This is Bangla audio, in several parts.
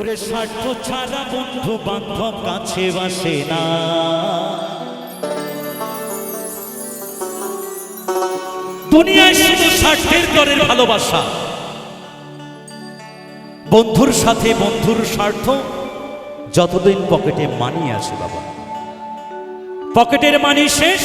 ওরে স্বার্থ ছাড়া বন্ধু বান্ধব কাছে বাসে না। দুনিয়ায় শুধু স্বার্থের দরের ভালোবাসা। বন্ধুর সাথে বন্ধুর স্বার্থ যতদিন পকেটে মানি আছে বাবা। পকেটের মানি শেষ,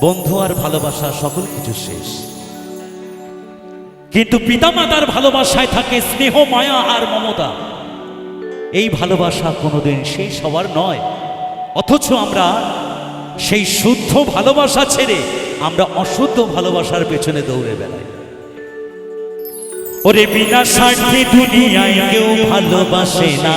বন্ধু আর ভালোবাসা সকল কিছু শেষ। কিন্তু পিতামাতার ভালোবাসায় থাকে স্নেহ, মায়া আর মমতা। এই ভালোবাসা কোনোদিন শেষ হওয়ার নয়। অথচ আমরা সেই শুদ্ধ ভালোবাসা ছেড়ে আমরা অশুদ্ধ ভালোবাসার পেছনে দৌড়ে বেড়াই। ওরে বিনা স্বার্থে দুনিয়ায় কেউ ভালোবাসে না।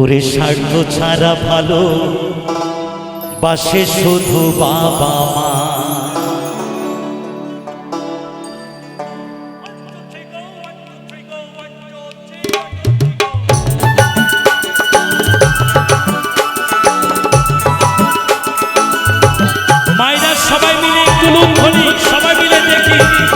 ওরে স্বার্থ ছাড়া ভালো বাসে শুধু বাবা মা। সবাই মিলে দেখি।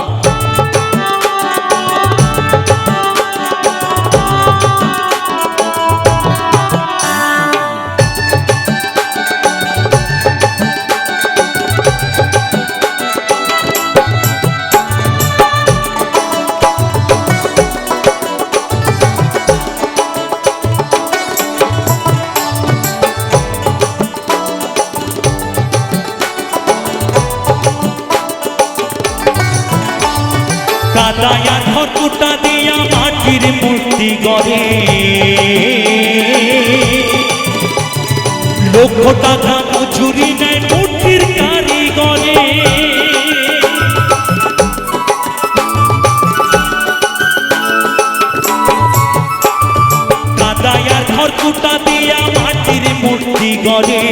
মূর্তি গড়ে লক্ষ টাকা মজুরি নেয় মূর্তির কারিগরে। কাদায়ার ধরকুটা দিয়া মাটির মূর্তি গড়ে।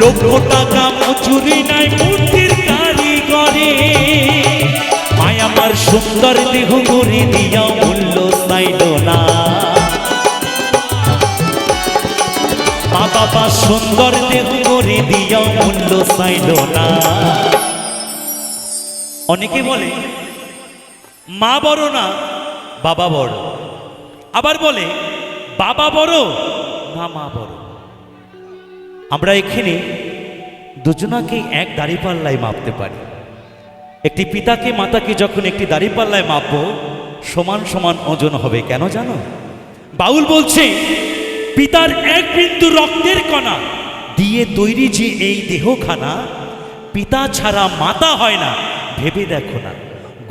লক্ষ টাকা মজুরি নাই মূর্তির আমার সুন্দর দেহ দিয়া মূল্য চাইল না। মা বাবা সুন্দর দেহ দিয়া মূল্য চাইল না। অনেকে বলে, মা বড় না, বাবা বড়। আবার বলে, বাবা বড় না মা বড়। আমরা এখানে দুজনাকে এক দাড়িপাল্লায় মাপতে পারি। একটি পিতাকে মাতাকে যখন একটি দাড়িপাল্লায় মাপবো, সমান সমান ওজন হবে, কেন জানো? বাউল বলছে, পিতার এক বিন্দু রক্তের কণা দিয়ে তৈরি যে এই দেহখানা, পিতা ছাড়া মাতা হয় না, ভেবে দেখো না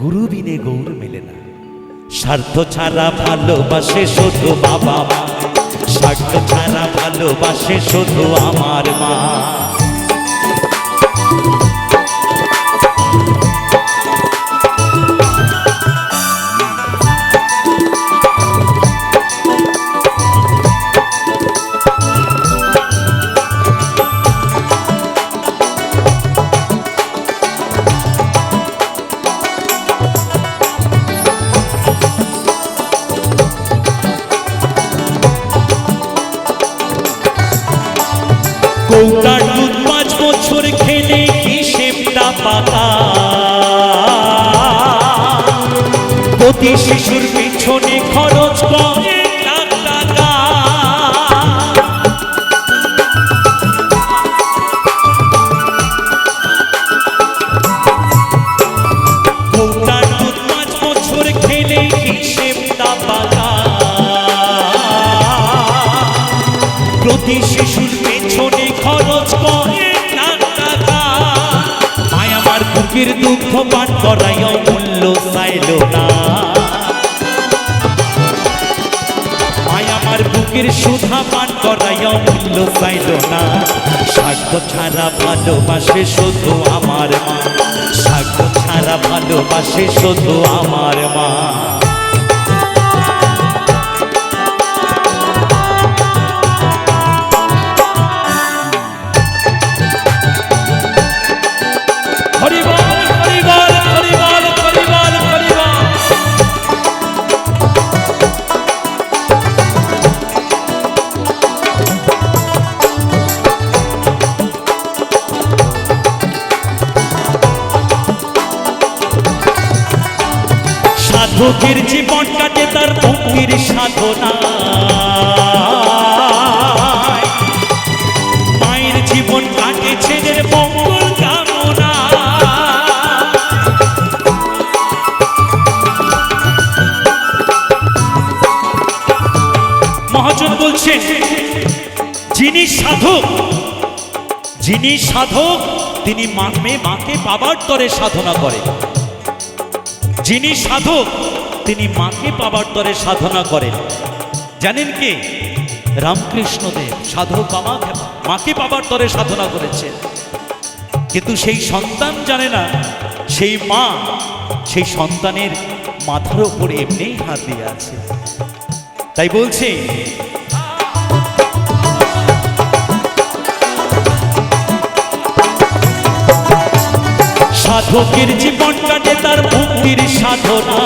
গুরু বিনে গৌর মেলে না। স্বার্থ ছাড়া ভালোবাসে শুধু বাবা মা, স্বার্থ ছাড়া ভালোবাসে শুধু আমার মা। শিশুর পান করাই অমূল্য চাইল না। স্বার্থ ছাড়া ভালোবাসে শুধু আমার মা। স্বার্থ ছাড়া ভালোবাসে শুধু আমার মা। সাধকের জীবন কাটে তার মুক্তির সাধনা। মায়ের জীবন কাটে ছেলের মঙ্গল কামনা। মহাজন বলছেন, যিনি সাধক যিনি সাধক, তিনি মা- মাকে পাবার তরে সাধনা করেন যিনি সাধক, তিনি মাকে পাবার তরে সাধনা করেন। জানেন কি? রামকৃষ্ণদেব, সাধক বাবা মাকে পাবার তরে সাধনা করেছেন। কিন্তু সেই সন্তান জানে না, সেই মা সেই সন্তানের মাথার উপরে এমনিই হাত দিয়ে আছে। তাই বলছে, সাধকের জীবন তার মুক্তির সাধনা।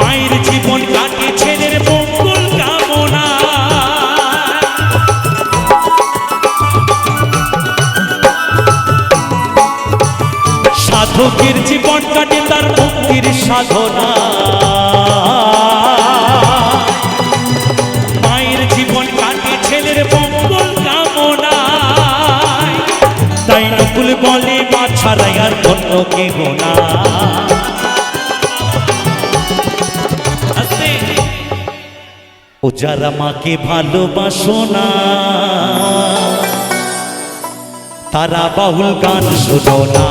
মায়ের জীবন কাটে ছেলের মঙ্গল কামনা। সাধকের জীবন কাটে তার মুক্তির সাধনা। অন্য কেহ না। ও যারা মাকে ভালোবাসো না, তারা বাউল গান শোনো না।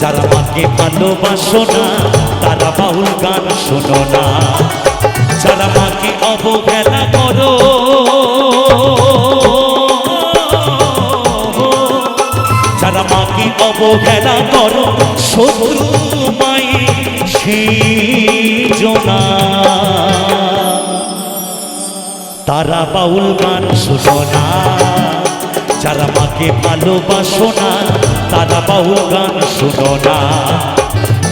যারা মাকে ভালোবাসো না, তারা বাউল গান শোনো না। যারা মাকে অবহেলা করো অবহেলা করো শত্রু মাই জনা তারা বাউল গান শোনো, যারা মাকে ভালোবাসো না, তারা বাউল গান শোনো।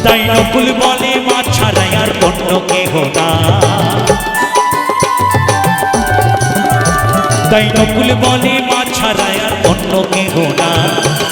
তাই নকুল বলে, মা ছাড়াই আর অন্য কেহ না। তাই নকুল বলে, মা ছাড়াই আর অন্য কেহ না।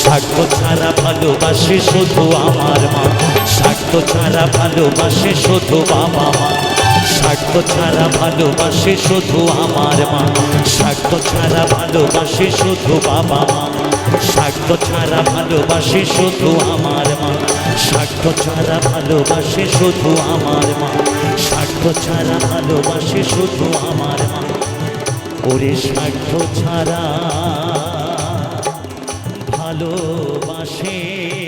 স্বার্থ ছাড়া ভালোবাসে শুধু আমার মা। স্বার্থ ছাড়া ভালোবাসে শুধু বাবা মা। স্বার্থ ছাড়া ভালোবাসে শুধু আমার মা। স্বার্থ ছাড়া ভালোবাসে শুধু বাবা মা। স্বার্থ ছাড়া ভালোবাসে শুধু আমার মা। স্বার্থ ছাড়া ভালোবাসে শুধু আমার মা। স্বার্থ ছাড়া ভালোবাসে শুধু আমার মা। ওরে স্বার্থ ছাড়া ভালোবাসে।